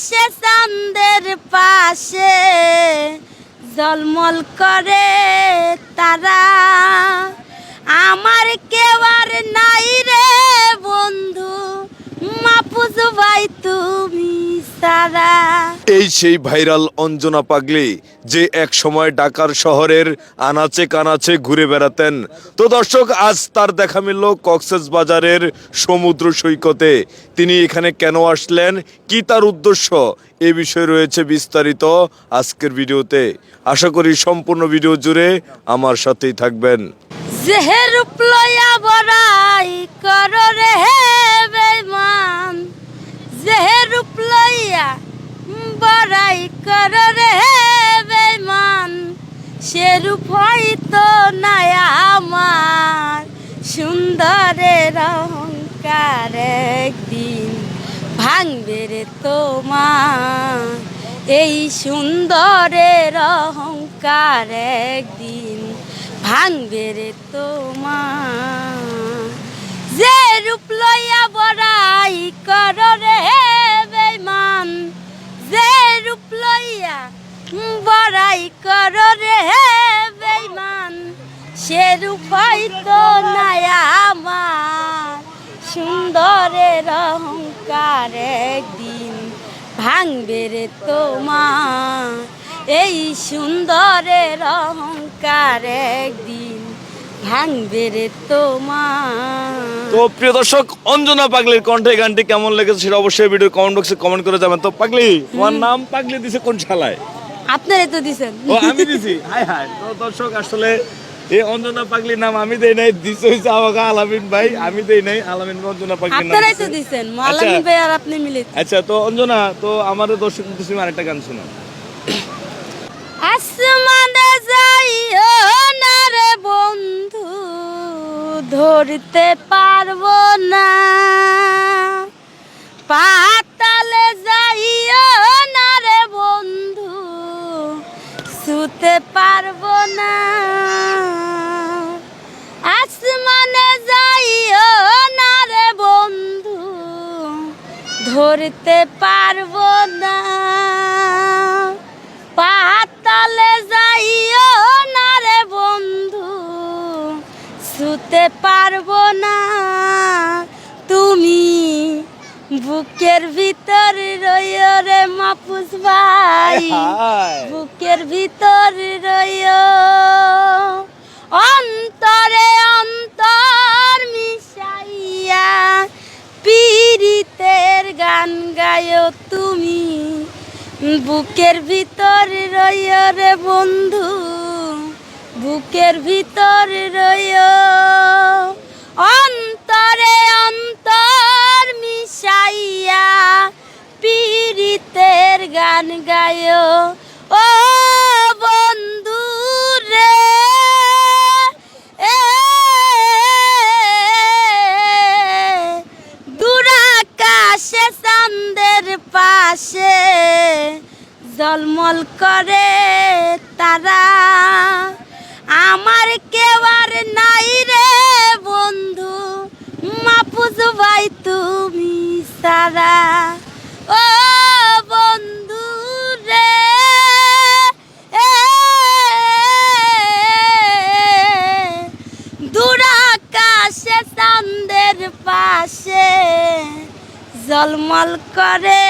আকাশে চাঁদের পাশে জলমল করে তারা। এই সেই ভাইরাল অঞ্জনা পাগলি যে এক সময় ঢাকার শহরের আনাচে কানাচে ঘুরে বেড়াতেন। তো দর্শক আজ তার দেখা মিলল কক্সেস বাজারের সমুদ্র সৈকতে। তিনি এখানে কেন আসলেন? কি তার উদ্দেশ্য? এ বিষয়ে রয়েছে বিস্তারিত আজকের ভিডিওতে। আশা করি সম্পূর্ণ ভিডিও জুড়ে আমার সাথেই থাকবেন। বড়াই কর রে হে বেমান প্লয়া বড়াই কর রে বেমান সেরূপ হয়তো নাই আমার। সুন্দরের অহংকার একদিন ভাঙবে রে তোমার। এই সুন্দরের অহংকার একদিন ভাঙবে রে তোমার যে রূপ লইয়া বড়াই কর রে বেমান যে রূপ লইয়া বড়াই কর রে বেমান সে রূপ হয়তো নাই আমার। সুন্দরের অহংকার একদিন ভাঙবে রে তোমার। এই সুন্দরের অহংকার একদিন ভাঙবে রে তোমার। তো প্রিয় দর্শক অঞ্জনা পাগলির কণ্ঠে গানটি কেমন লেগেছে সেটা অবশ্যই ভিডিও কমেন্ট বক্সে কমেন্ট করে যাবেন তো পাগলি তোমার নাম পাগলি দিছে কোন শালায়? আপনারে তো দিছেন। ও আমি দিছি। হাই হাই তো দর্শক আসলে অঞ্জনা পাগলির নাম আমি দেই নাই দিছে হইছে আমাকে আলামিন ভাই আমি দেই নাই আলামিন অঞ্জনা পাগলির নাম আপনারাই তো দিছেন আচ্ছা। ভাই আর আপনি মিলে আচ্ছা তো অঞ্জনা তো আমাদের দর্শক তুমি আরেকটা গান শোনো আসমানে যাইও না রে বন্ধু ধরতে পারব না। পাতালে ধরতে পারব না। পাতালে যাইও না রে বন্ধু শুতে পারব না। তুমি বুকের ভিতর রইও রে মাপুস ভাই বুকের ভিতর রইও। বুকের ভিতর রইও রে বন্ধু বুকের ভিতর রইও জলমল করে তারা। আমার কেউ আর নাই রে বন্ধু মাপুজ ভাই তুমি সারা। ও বন্ধু রে দুরাকাশে চাঁদের পাশে জলমল করে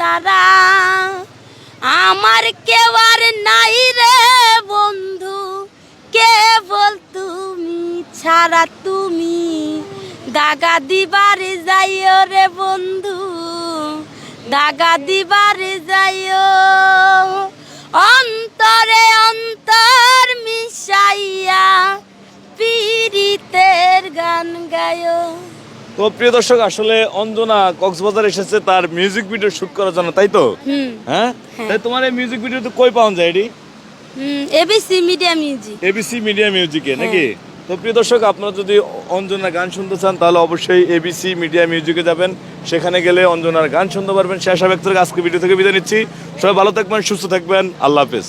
তারা। আমার কেউ আর নাই রে বন্ধু। কেবল তুমি ছাড়া তুমি। দাগা দিবার যাইও রে বন্ধু। দাগা দিবার যাইও। অন্তরে অন্তর মিশাইয়া পীড়িতের গান গায়ো তো প্রিয় দর্শক আসলে অঞ্জনা কক্সবাজার এসেছে তার মিউজিক ভিডিও শুট করার জন্য তাই তো? হ্যাঁ? তাই তোমার এই মিউজিক ভিডিও তো কই পাওয়া যায় এটি ABC media music ABC media মিউজিকে হ্যাঁ। নাকি? তো প্রিয় দর্শক আপনারা যদি অঞ্জনার গান শুনতে চান তাহলে অবশ্যই এবিসি মিডিয়া মিউজিকে যাবেন। সেখানে গেলে অঞ্জনার গান শুনতে পারবেন। শেষ ব্যক্তি আজকে ভিডিও থেকে বিদায় নিচ্ছি। সবাই ভালো থাকবেন সুস্থ থাকবেন। আল্লাহ হাফেজ।